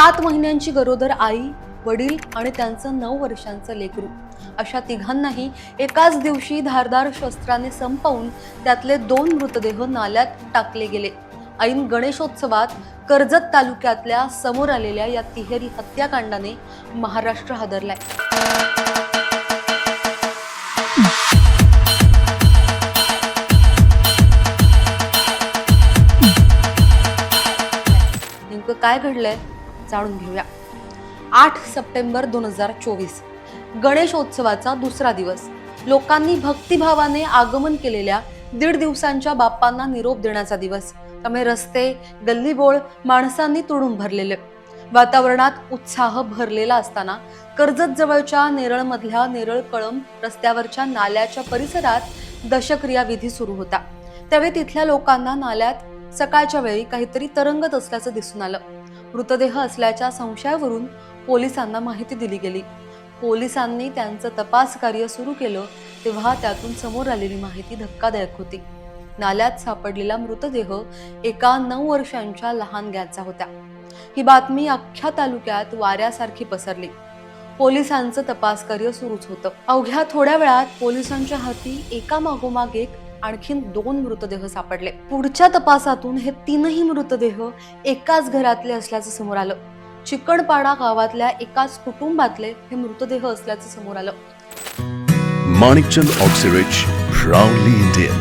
सात महिन्यांची गरोदर आई वडील आणि त्यांचं नऊ वर्षांचं लेकरू. अशा तिघांनाही एकाच दिवशी धारदार शस्त्राने संपवून त्यातले दोन मृतदेह नाल्यात टाकले गेले. ऐन गणेशोत्सवात कर्जत तालुक्यातल्या समोर आलेल्या या तिहेरी हत्याकांडाने महाराष्ट्र हादरलाय. नेमकं काय घडलंय? जाणून घेऊया. आठ सप्टेंबर दोन हजार चोवीस गणेशोत्सवाचा दुसरा दिवस. लोकांनी भक्तिभावाने आगमन केलेल्या दीड दिवसांच्या बाप्पांना निरोप देण्याचा दिवस. त्यामुळे रस्ते गल्लीबोळ माणसांनी तुडून भरलेले. वातावरणात उत्साह भरलेला असताना कर्जत जवळच्या नेरळमधल्या नेरळ कळम रस्त्यावरच्या नाल्याच्या परिसरात दशक्रिया विधी सुरू होता. त्यावेळी तिथल्या लोकांना नाल्यात सकाळच्या वेळी काहीतरी तरंगत असल्याचं दिसून आलं. मृतदेह असल्याच्या संशयावरून पोलिसांना माहिती दिली गेली. पोलिसांनी त्यांचं तपास कार्य सुरू केलं तेव्हा त्यातून समोर आलेली माहिती धक्कादायक होती. नाल्यात सापडलेला मृतदेह एका नऊ वर्षांच्या लहान गॅचा होता. ही बातमी अख्ख्या तालुक्यात वाऱ्यासारखी पसरली. पोलिसांचं तपास कार्य सुरूच होतं. अवघ्या थोड्या वेळात पोलिसांच्या हाती एका मागोमाग एक आणखीन दोन मृतदेह सापडले. पुढच्या तपासातून हे तीनही मृतदेह एकाच घरातले असल्याचं समोर आलं. चिकणपाडा गावातल्या एकाच कुटुंबातले हे मृतदेह असल्याचं समोर आलं. Manikchand Oxyrich, proudly Indian.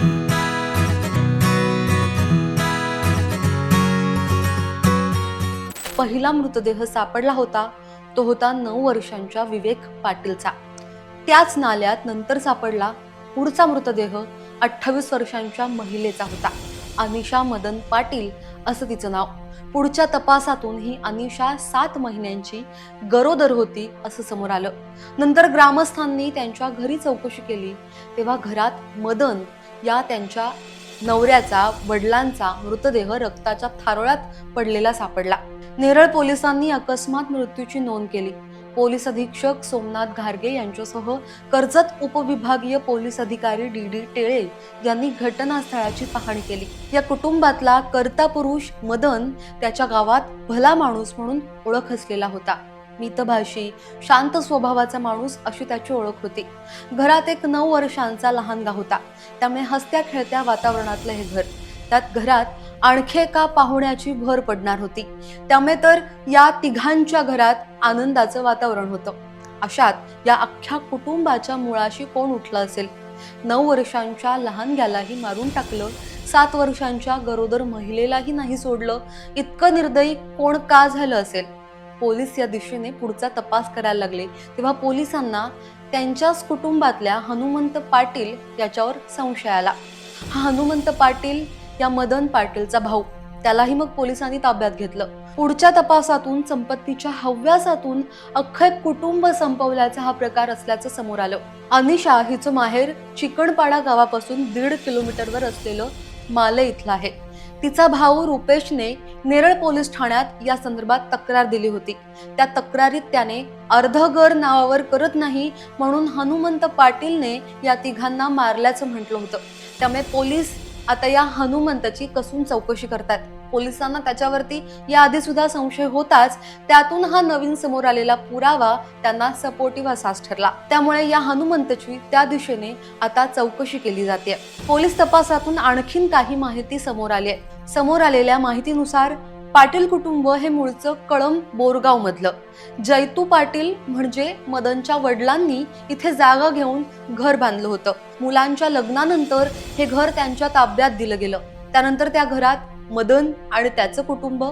पहिला मृतदेह सापडला होता तो होता नऊ वर्षांच्या विवेक पाटीलचा. त्याच नाल्यात नंतर सापडला पुढचा मृतदेह अठ्ठावीस वर्षांच्या महिलेचा होता. अनिशा मदन पाटील असं तिचं नाव. पुढच्या तपासातून ही अनिशा सात महिन्यांची गरोदर होती असं समोर आलं. नंतर ग्रामस्थांनी त्यांच्या घरी चौकशी केली. तेव्हा घरात मदन या त्यांच्या नवऱ्याचा वडिलांचा मृतदेह रक्ताच्या थारोळ्यात पडलेला सापडला. नेरळ पोलिसांनी अकस्मात मृत्यूची नोंद केली. पोलीस अधीक्षक सोमनाथ घारगे यांच्यासह कर्जत उपविभागीय पोलीस अधिकारी डी डी टेळे यांनी घटनास्थळाची पाहणी केली. या कुटुंबातला कर्ता पुरुष मदन त्याच्या गावात भला माणूस म्हणून ओळख असलेला होता. मितभाषी शांत स्वभावाचा माणूस अशी त्याची ओळख होती. घरात एक नऊ वर्षांचा लहानगा होता. त्यामुळे हसत्या खेळत्या वातावरणातलं हे घर. त्यात घरात आणखी एका पाहुण्याची भर पडणार होती. त्यामुळे तर या तिघांच्या घरात आनंदाचं वातावरण होतं. अशात या अख्ख्या कुटुंबाच्या मुळाशी कोण उठलं असेल? नऊ वर्षांच्या लहान ग्यालाही मारून टाकलं. सात वर्षांच्या गरोदर महिलेलाही नाही सोडलं. इतकं निर्दयी कोण का झालं असेल? पोलीस या दिशेने पुढचा तपास करायला लागले. तेव्हा पोलिसांना त्यांच्याच कुटुंबातल्या हनुमंत पाटील याच्यावर संशय आला. हा हनुमंत पाटील या मदन पाटीलचा भाऊ. त्यालाही मग पोलिसांनी ताब्यात घेतलं. पुढच्या तपासातून संपत्तीच्या हव्यासातून अख्खं कुटुंब संपवल्याचा हा प्रकार असल्याचं समोर आलं. अनिशा हिचं माहेर चिकणपाडा गावापासून दीड किलोमीटरवर असलेलं माले इथलं आहे. तिचा भाऊ रुपेशने नेरळ पोलीस ठाण्यात या संदर्भात तक्रार दिली होती. त्या तक्रारीत त्याने अर्धगर नावावर करत नाही म्हणून हनुमंत पाटीलने या तिघांना मारल्याचं म्हटलं होतं. त्यामुळे पोलीस आता या हनुमंतची कसून चौकशी करतात पोलिसांना त्याच्यावरती याआधी सुद्धा संशय होताच त्यातून हा नवीन समोर आलेला पुरावा त्यांना सपोर्टिव्ह असाच ठरला. त्यामुळे या हनुमंतची त्या दिशेने आता चौकशी केली जाते पोलीस तपासातून आणखीन काही माहिती समोर आली आहे समोर आलेल्या माहितीनुसार पाटील कुटुंब हे मूळचं कळम बोरगाव मधलं जैतू पाटील म्हणजे मदनच्या वडिलांनी इथे जागा घेऊन घर बांधलं होतं. मुलांच्या लग्नानंतर हे घर त्यांच्या ताब्यात दिलं गेलं. त्यानंतर त्या घरात मदन आणि त्याचं कुटुंब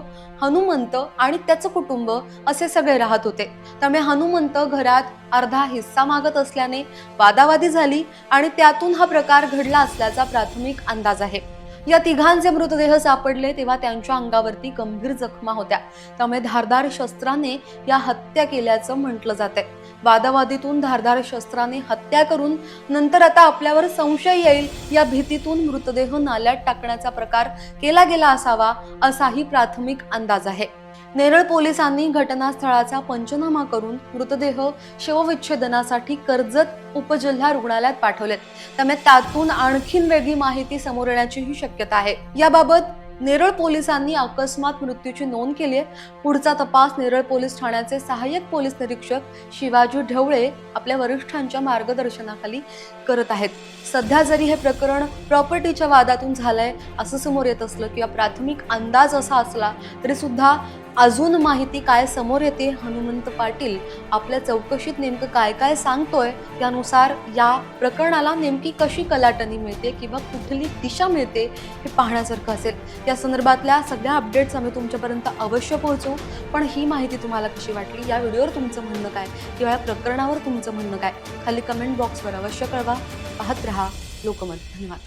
हनुमंत आणि त्याचं कुटुंब असे सगळे राहत होते. त्यामुळे हनुमंत घरात अर्धा हिस्सा मागत असल्याने वादावादी झाली आणि त्यातून हा प्रकार घडला असल्याचा प्राथमिक अंदाज आहे. या तिघांचे मृतदेह सापडले तेव्हा त्यांच्या अंगावरती गंभीर जखमा होत्या. त्यामुळे धारदार शस्त्राने या हत्या केल्याचं म्हटलं जाते वादावादीतून धारदार शस्त्राने हत्या करून नंतर आता आपल्यावर संशय येईल या भीतीतून मृतदेह नाल्यात टाकण्याचा प्रकार केला गेला असावा असाही प्राथमिक अंदाज आहे. नेरळ पोलिसांनी घटनास्थळाचा पंचनामा करून मृतदेह शवविच्छेदनासाठी कर्जत उपजिल्हा रुग्णालयात पाठवलेत. त्यामुळे त्यातून आणखीन वेगळी माहिती समोर येण्याचीही शक्यता आहे. याबाबत नेरळ पोलिसांनी अकस्मात मृत्यूची नोंद केली आहे. पुढचा तपास नेरळ पोलीस ठाण्याचे सहाय्यक पोलीस निरीक्षक शिवाजी ढवळे आपल्या वरिष्ठांच्या मार्गदर्शनाखाली करत आहेत. सध्या जरी हे प्रकरण प्रॉपर्टीच्या वादातून झालंय असं समोर येत असलं किंवा प्राथमिक अंदाज असा असला तरी सुद्धा अजून माहिती काय समोर येते? हनुमंत पाटील आपल्या चौकशीत नेमकं काय काय सांगतोय? त्यानुसार या प्रकरणाला नेमकी कशी कलाटणी मिळते किंवा कुठली दिशा मिळते हे पाहण्यासारखं असेल. या संदर्भातल्या सगळ्या अपडेट्स आम्ही तुमच्यापर्यंत अवश्य पोहोचवू. पण ही माहिती तुम्हाला कशी वाटली? या व्हिडिओवर तुमचं म्हणणं काय? किंवा या प्रकरणावर तुमचं म्हणणं काय? खाली कमेंट बॉक्सवर अवश्य कळवा. पाहत रहा लोकमत. धन्यवाद.